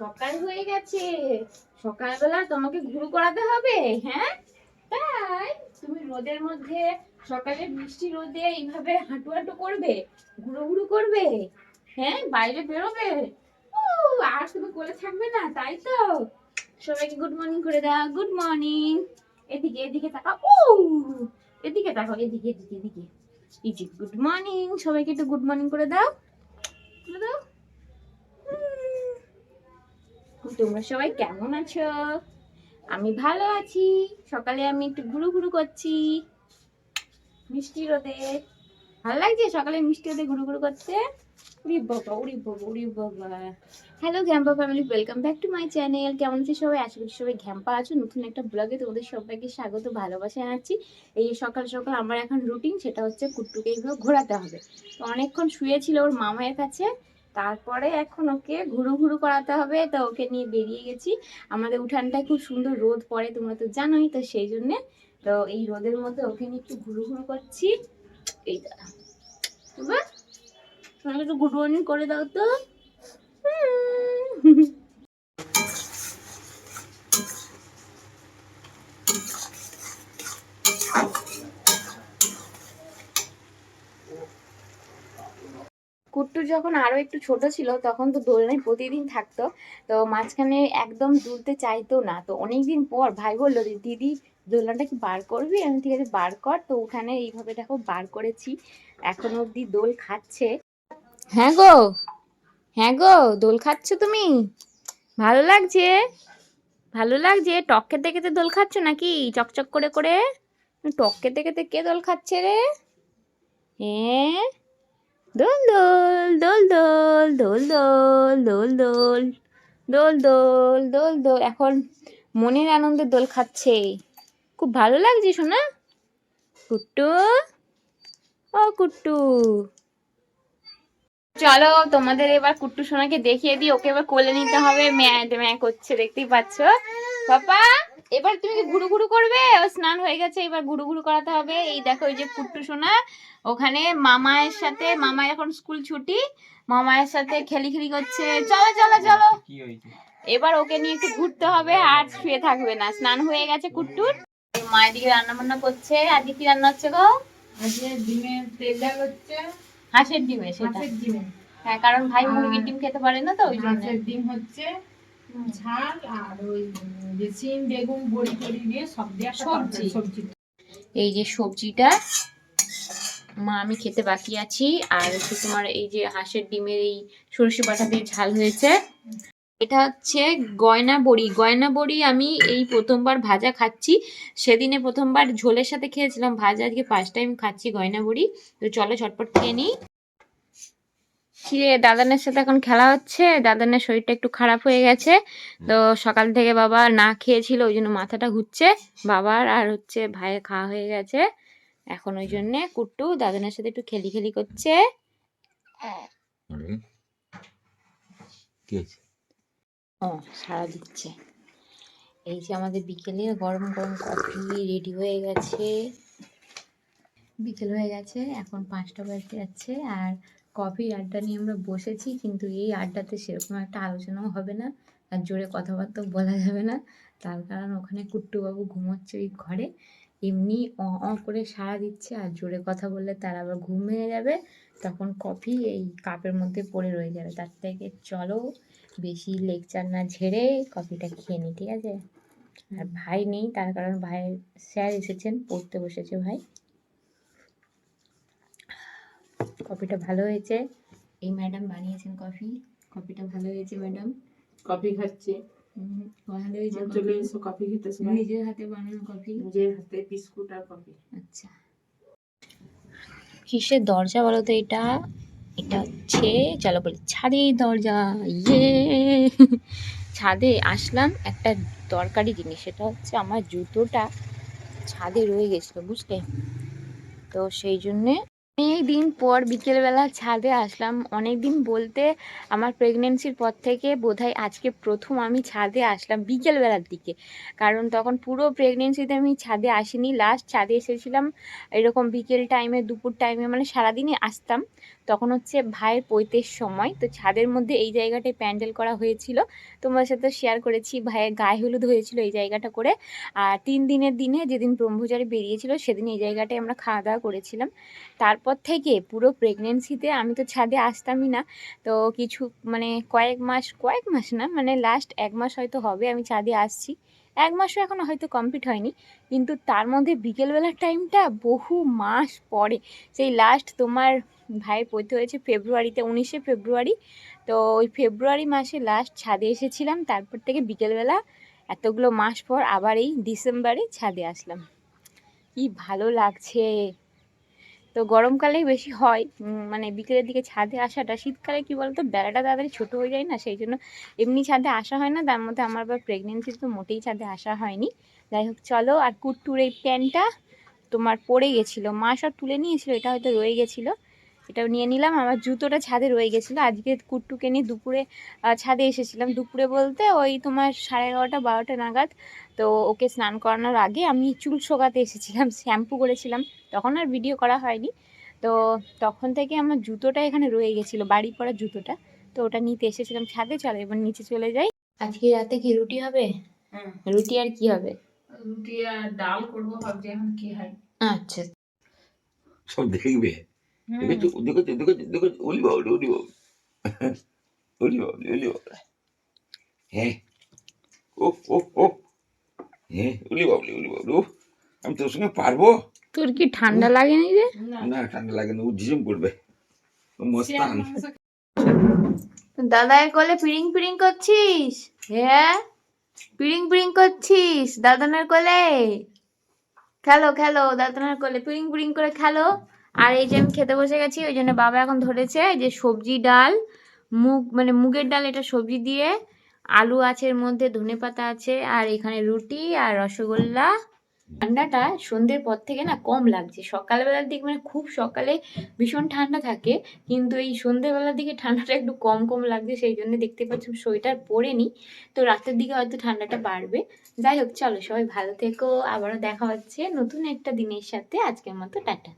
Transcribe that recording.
সকাল হয়ে গেছে। সকালবেলা তোমাকে ঘুরু করাতে হবে হ্যাঁ? তাই তুমি রোদের মধ্যে, সকালে বৃষ্টি রোদে এইভাবে হাঁটু হাঁটু করবে, ঘুরু ঘুরু করবে হ্যাঁ? বাইরে বেরোবে। ও আর তুমি কোলে থাকবে না, তাই তো? সবাইকে গুড মর্নিং করে দাও গুড মর্নিং এদিকে এদিকে তাকাও। ও এদিকে তাকাও, এদিকে এদিকে এদিকে। এই গুড মর্নিং সবাইকে একটু গুড মর্নিং করে দাও। করে দাও। তোমরা সবাই কেমন আছো? আমি ভালো আছি। সকালে আমি একটু ঘুরু ঘুরু করছি। মিষ্টি রোদে। ভালো লাগছে সকালে মিষ্টি রোদে ঘুরু ঘুরু করতে? Hello family welcome my channel কেমন আছে সবাই? সবাই নতুন একটা ব্লগে স্বাগত এই সকাল সকাল আমার এখন রুটিন সেটা হচ্ছে কুট্টুকে ঘোরাতে হবে। তো অনেকক্ষণ শুয়েছিল ওর মামায়ের কাছে। তারপরে এখন ওকে ঘুরু ঘুরু করাতে হবে। তো ওকে নিয়ে বেরিয়ে গেছি। আমাদের উঠানটায় খুব সুন্দর রোদ পড়ে, তোমরা তো জানোই, তো সেই জন্যে। তো এই রোদের মধ্যে ওকে নিয়ে একটু ঘুরু ঘুরু করছি। এই দাঁড়া তোমাকে একটু গুড মর্নিং করে দাও তো। কুট্টু যখন আরও একটু ছোট ছিল, তখন তো দোলনায় প্রতিদিন থাকতো। তো মাঝখানে একদম দুলতে চাইতো না। তো অনেকদিন পর ভাই বলল যে দিদি, দোলনাটা কি বার করবি? আমি ঠিক আছে, বার কর। তো ওখানে এইভাবে দেখো বার করেছি। এখন অবধি দোল খাচ্ছে। হ্যাঁ গো হ্যাঁ গো, দোল খাচ্ছ তুমি? ভালো লাগছে? ভালো লাগছে? টক খেতে খেতে দোল খাচ্ছ নাকি? চকচক করে করে? টক খেতে খেতে কে দোল খাচ্ছে রে? হ্যাঁ? দোল দোল দোল দোল দোল দোল দোল দোল দোল দোল দোল দোল এখন মনের আনন্দে দোল খাচ্ছে খুব ভালো লাগছে শোনা কুট্টু ও কুট্টু চলো তোমাদের এবার কুট্টু সোনাকে দেখিয়ে দিই ওকে এবার কোলে নিতে হবে ম্যাঁ ম্যাঁ করছে দেখতেই পাচ্ছ পাপা এবার তুমি কি ঘুরু ঘুরু করবে? ও স্নান হয়ে গেছে এবার ঘুরু ঘুরু করাতে হবে। এই দেখো এই যে কুট্টু সোনা ওখানে মামায়ের সাথে মামা এখন স্কুল ছুটি মামায়ের সাথে খেলি খেলি করছে। চলো চলো চলো। এবার ওকে নিয়ে একটু ঘুরতে হবে আর শুয়ে থাকবে না। স্নান হয়ে গেছে কুট্টুর। মায়ের দিকে রান্না বান্না করছে। আজকে কি রান্না হচ্ছে গো? আজকে ডিমের তেল হচ্ছে হাঁসের ডিমে সেটা। হাঁসের ডিমে। হ্যাঁ কারণ ভাই মুরগির ডিম খেতে পারে না তো ওই জন্য। হাঁসের ডিম হচ্ছে ঝাল আর ওই উম, যে সিম বেগুন বড়ি টড়ি দিয়ে সব দিয়ে একটা সবজি। তরকারি, সবজি। এই যে সবজিটা মা আমি খেতে বাকি আছি। আর হচ্ছে তোমার এই যে হাঁসের ডিমের এই সরষে বাটা দিয়ে ঝাল হয়েছে। এটা হচ্ছে গয়না বড়ি। গয়না বড়ি আমি এই প্রথমবার ভাজা খাচ্ছি। সেদিনে প্রথমবার ঝোলের সাথে খেয়েছিলাম ভাজা। আজকে ফার্স্ট টাইম খাচ্ছি গয়না বড়ি। তো চলো ঝটপট খেয়ে নিই। কিরে দাদানের সাথে এখন খেলা হচ্ছে দাদানের শরীরটা একটু খারাপ হয়ে গেছে। তো সকাল থেকে বাবা না খেয়েছিল ওই জন্য মাথাটা ঘুরছে। বাবার আর হচ্ছে ভাইয়ের খাওয়া হয়ে গেছে। এখন ওই জন্যে কুট্টু দাদানের সাথে একটু খেলি খেলি করছে। ও সারা দিচ্ছে। এই যে আমাদের বিকেলে গরম গরম কফি রেডি হয়ে গেছে। বিকেল হয়ে গেছে এখন পাঁচটা বাজতে যাচ্ছে। আর কফি আড্ডা নিয়ে আমরা বসেছি, কিন্তু এই আড্ডাতে সেরকম একটা আলোচনাও হবে না। আর জোরে কথাবার্তাও বলা যাবে না। তার কারণ ওখানে কুট্টুবাবু ঘুমোচ্ছে ওই ঘরে। এমনি অ অ করে সাড়া দিচ্ছে আর জোরে কথা বললে তার আবার ঘুম ভেঙে যাবে। তখন কফি এই কাপের মধ্যে পড়ে রয়ে যাবে। তার থেকে চলো বেশি লেকচার না ঝেড়ে কফিটা খেয়ে নিই ঠিক আছে? আর ভাই নেই, তার কারণ ভাইয়ের স্যার এসেছেন, পড়তে বসেছে ভাই। কফিটা ভালো হয়েছে। এই ম্যাডাম বানিয়েছেন কফি। কফিটা ভালো হয়েছে ম্যাডাম। কফি খাচ্ছে। ভালো হয়েছে চলে এসো কফি খেতে নিজের হাতে বানানো কফি। নিজের হাতে বিস্কুট আর কফি। আচ্ছা। কিসের দরজা বলো তো এটা? এটা হচ্ছে চলো বলি ছাদের দরজা ইয়ে। ছাদে আসলাম একটা দরকারি জিনিস সেটা হচ্ছে আমার জুতোটা ছাদে রয়ে গেছিল বুঝলে? তো সেই জন্যে অনেক দিন পর বিকেলবেলা ছাদে আসলাম। অনেক দিন বলতে আমার প্রেগনেন্সির পর থেকে বোধহয় আজকে প্রথম আমি ছাদে আসলাম বিকেলবেলার দিকে। কারণ তখন পুরো প্রেগনেন্সিতে আমি ছাদে আসিনি। লাস্ট ছাদে এসেছিলাম এরকম বিকেল টাইমে দুপুর টাইমে মানে সারাদিনই আসতাম। তখন হচ্ছে ভাইয়ের পৈতের সময়। তো ছাদের মধ্যে এই জায়গাটায় প্যান্ডেল করা হয়েছিল। তোমার সাথে শেয়ার করেছি। ভাইয়ের গায়ে হলুদ হয়েছিল এই জায়গাটা করে। আর তিন দিনের দিনে যেদিন ব্রহ্মচারী বেরিয়েছিল, সেদিন এই জায়গাটায় আমরা খাওয়া দাওয়া করেছিলাম। তারপর থেকে পুরো প্রেগনেন্সিতে আমি তো ছাদে আসতামই না। তো কিছু মানে কয়েক মাস কয়েক মাস না মানে লাস্ট এক মাস হয়তো হবে আমি ছাদে আসছি। এক মাসও এখনও হয়তো কমপ্লিট হয়নি। কিন্তু তার মধ্যে বিকেলবেলার টাইমটা বহু মাস পরে। সেই লাস্ট তোমার ভাই পড়তে হয়েছে ফেব্রুয়ারিতে উনিশে ফেব্রুয়ারি তো ওই ফেব্রুয়ারি মাসে লাস্ট ছাদে এসেছিলাম। তারপর থেকে বিকেলবেলা এতগুলো মাস পর আবার এই ডিসেম্বরে ছাদে আসলাম। কি ভালো লাগছে। তো গরমকালেই বেশি হয়। মানে বিকেলের দিকে ছাদে আসাটা, শীতকালে কি বলতো বেড়াটা তাড়াতাড়ি ছোট হয়ে যায় না, সেই জন্য এমনি ছাদে আসা হয় না, তার মধ্যে আমার আবার প্রেগনেন্সি তো মোটেই ছাদে আসা হয়নি। যাই হোক, চলো, আর কুট্টুর এই প্যান্টটা তোমার পড়ে গেছিল, মা সব তুলে নিয়েছিল, এটা হয়তো রয়ে গেছিল। এটাও নিয়ে নিলাম। আমার জুতোটা ছাদে রয়ে গেছিল। আজকে কুট্টুকে নিয়ে দুপুরে ছাদে এসেছিলাম। দুপুরে বলতে ওই তোমার সাড়ে এগারোটা বারোটা নাগাদ। তো ওকে স্নান করানোর আগে আমি চুল শোকাতে এসেছিলাম শ্যাম্পু করেছিলাম। তখন আর ভিডিও করা হয়নি। তো তখন থেকে আমার জুতোটা এখানে রয়ে গেছিল বাড়ি পড়া জুতোটা। তো ওটা নিতে এসেছিলাম ছাদে। চলে এবার নিচে চলে যাই। আজকে রাতে কি রুটি হবে? রুটি আর কি হবে? রুটি আর ডাল করব ভাবছি এখন কি হয়। আচ্ছা। সব দেখবে। দেখেছ দেখেছ দেখেছ দেখেছ হ্যাঁ ও ও ও। হ্যাঁ আমি তোর সঙ্গে পারব? তোর কি ঠান্ডা লাগেনি রে? না না ঠান্ডা লাগে না ও ঝিঝিম করবে। মস্তান। দাদার কোলে পিড়িং পিড়িং করছিস? হ্যাঁ পিড়িং পিড়িং করছিস? দাদানের কোলে? খেলো খেলো দাদানের কোলে পিড়িং পিড়িং করে খেলো। আর এই যে আমি খেতে বসে গেছি, ওই জন্য বাবা এখন ধরেছে যে সবজি ডাল, মুগ মানে মুগের ডাল, এটা সবজি দিয়ে, আলু আছে এর মধ্যে ধনে পাতা আছে, আর এখানে রুটি আর রসগোল্লা। ঠান্ডাটা সন্ধ্যের পর থেকে না কম লাগছে। সকালবেলার দিকে মানে খুব সকালে ভীষণ ঠান্ডা থাকে, কিন্তু এই সন্ধ্যেবেলার দিকে ঠান্ডাটা একটু কম কম লাগছে, সেই জন্য দেখতে পাচ্ছি সোয়েটার পরে নি তো রাতের দিকে হয়তো ঠান্ডাটা বাড়বে। যাই হোক, চলো সবাই ভালো থেকো। আবারও দেখা হচ্ছে নতুন একটা দিনের সাথে। আজকের মতো টাটা।